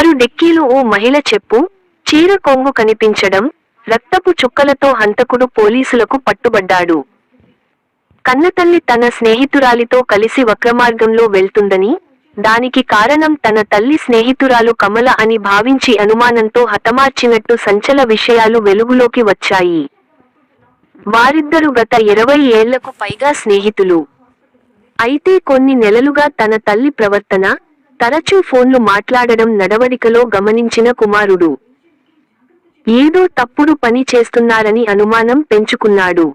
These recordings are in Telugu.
కారు డిక్కీలో ఓ మహిళ చెప్పు చీర కొంగు కనిపించడం రక్తపు చుక్కలతో హంతకుడు పోలీసులకు పట్టుబడ్డాడు. కన్నతల్లి తన స్నేహితురాలితో కలిసి వక్రమార్గంలో వెళ్తుందని దానికి కారణం తన తల్లి స్నేహితురాలు కమల అని భావించి అనుమానంతో హతమార్చినట్టు సంచల విషయాలు వెలుగులోకి వచ్చాయి. వారిద్దరు గత ఇరవై ఏళ్ళకు పైగా స్నేహితులు. అయితే కొన్ని నెలలుగా తన తల్లి ప్రవర్తన తరచూ ఫోన్లు మాట్లాడడం నడవడికలో గమనించిన కుమారుడు. ఏదో తప్పుడు పని చేస్తున్నారని అనుమానం పెంచుకున్నాడు.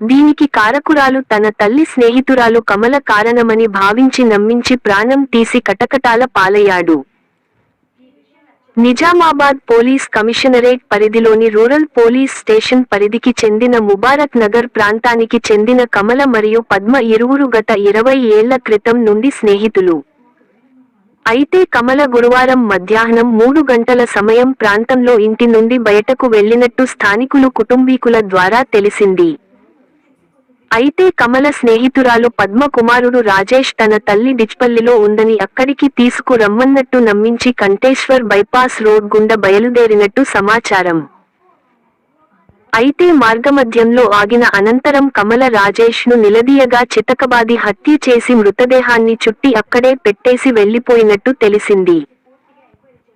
దీనికి కారకురాలు తన తల్లి స్నేహితురాలు కమల కారణమని భావించి నమ్మించి ప్రాణం తీసి కటకటాల పాలయ్యాడు. నిజామాబాద్ పోలీస్ కమిషనరేట్ పరిధిలోని రూరల్ పోలీస్ స్టేషన్ పరిధికి చెందిన ముబారక్ నగర్ ప్రాంతానికి చెందిన కమల మరియు పద్మ ఇరువురు గత ఇరవై ఏళ్ళ క్రితం నుండి స్నేహితులు. అయితే కమల గురువారం మధ్యాహ్నం మూడు గంటల సమయం ప్రాంతంలో ఇంటి నుండి బయటకు వెళ్ళినట్టు స్థానికులు కుటుంబీకుల ద్వారా తెలిసింది. అయితే కమల స్నేహితురాలు పద్మ కుమారుడు రాజేష్ తన తల్లి డిచ్పల్లిలో ఉందని అక్కడికి తీసుకురమ్మన్నట్టు నమ్మించి కంటేశ్వర్ బైపాస్ రోడ్ గుండా బయలుదేరినట్టు సమాచారం. అయితే మార్గమధ్యంలో ఆగిన అనంతరం కమల రాజేష్ను నిలదీయగా చితకబాది హత్య చేసి మృతదేహాన్ని చుట్టి అక్కడే పెట్టేసి వెళ్ళిపోయినట్టు తెలిసింది.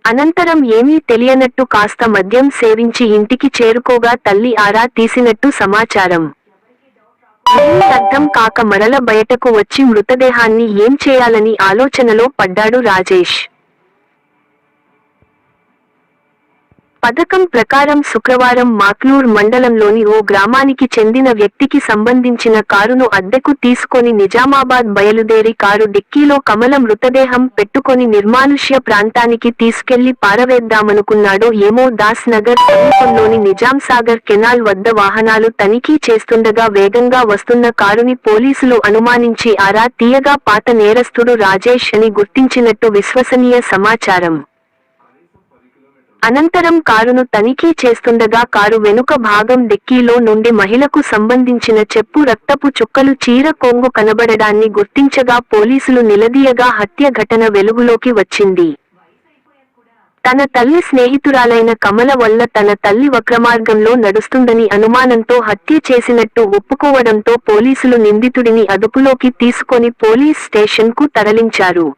అనంతరం ఏమీ తెలియనట్టు కాస్త మద్యం సేవించి ఇంటికి చేరుకోగా తల్లి ఆరా తీసినట్టు సమాచారం. అర్థం కాక మరల బయటకు వచ్చి మృతదేహాన్ని ఏం చేయాలని ఆలోచనలో పడ్డాడు రాజేష్. పథకం ప్రకారం శుక్రవారం మాక్లూర్ మండలంలోని ఓ గ్రామానికి చెందిన వ్యక్తికి సంబంధించిన కారును అద్దెకు తీసుకొని నిజామాబాద్ బయలుదేరి కారు డిక్కీలో కమల మృతదేహం పెట్టుకొని నిర్మానుష్య ప్రాంతానికి తీసుకెళ్ళి పారవేద్దామనుకున్నాడో ఏమో దాస్ నగర్ సమీపంలోని నిజాం సాగర్ కెనాల్ వద్ద వాహనాలు తనిఖీ చేస్తుండగా వేగంగా వస్తున్న కారుని పోలీసులు అనుమానించి ఆరా తీయగా పాత నేరస్తుడు రాజేష్ అని గుర్తించినట్టు విశ్వసనీయ సమాచారం. అనంతరం కారును తనిఖీ చేస్తుండగా కారు వెనుక భాగం డిక్కీలో నుండి మహిళకు సంబంధించిన చెప్పు రక్తపు చుక్కలు చీర కొంగు కనబడడాన్ని గుర్తించగా పోలీసులు నిలదీయగా హత్య ఘటన వెలుగులోకి వచ్చింది. తన తల్లి స్నేహితురాలైన కమల వల్ల తన తల్లి వక్రమార్గంలో నడుస్తుందని అనుమానంతో హత్య చేసినట్టు ఒప్పుకోవడంతో పోలీసులు నిందితుడిని అదుపులోకి తీసుకొని పోలీస్ స్టేషన్కు తరలించారు.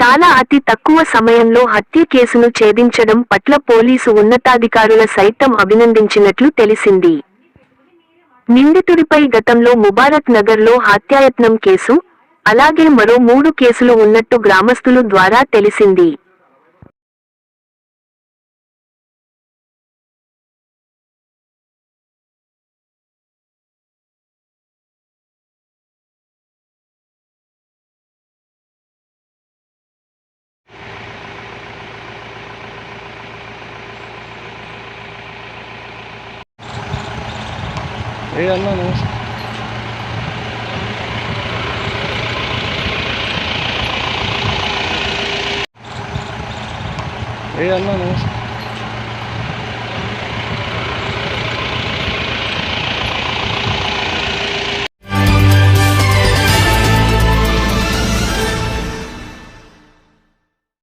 చాలా అతి తక్కువ సమయంలో హత్య కేసును ఛేదించడం పట్ల పోలీసు ఉన్నతాధికారుల సైతం అభినందించినట్లు తెలిసింది. నిందితుడిపై గతంలో ముబారక్ నగర్లో హత్యాయత్నం కేసు అలాగే మరో మూడు కేసులు ఉన్నట్టు గ్రామస్తులు ద్వారా తెలిసింది. Eh ano no? Eh ano no?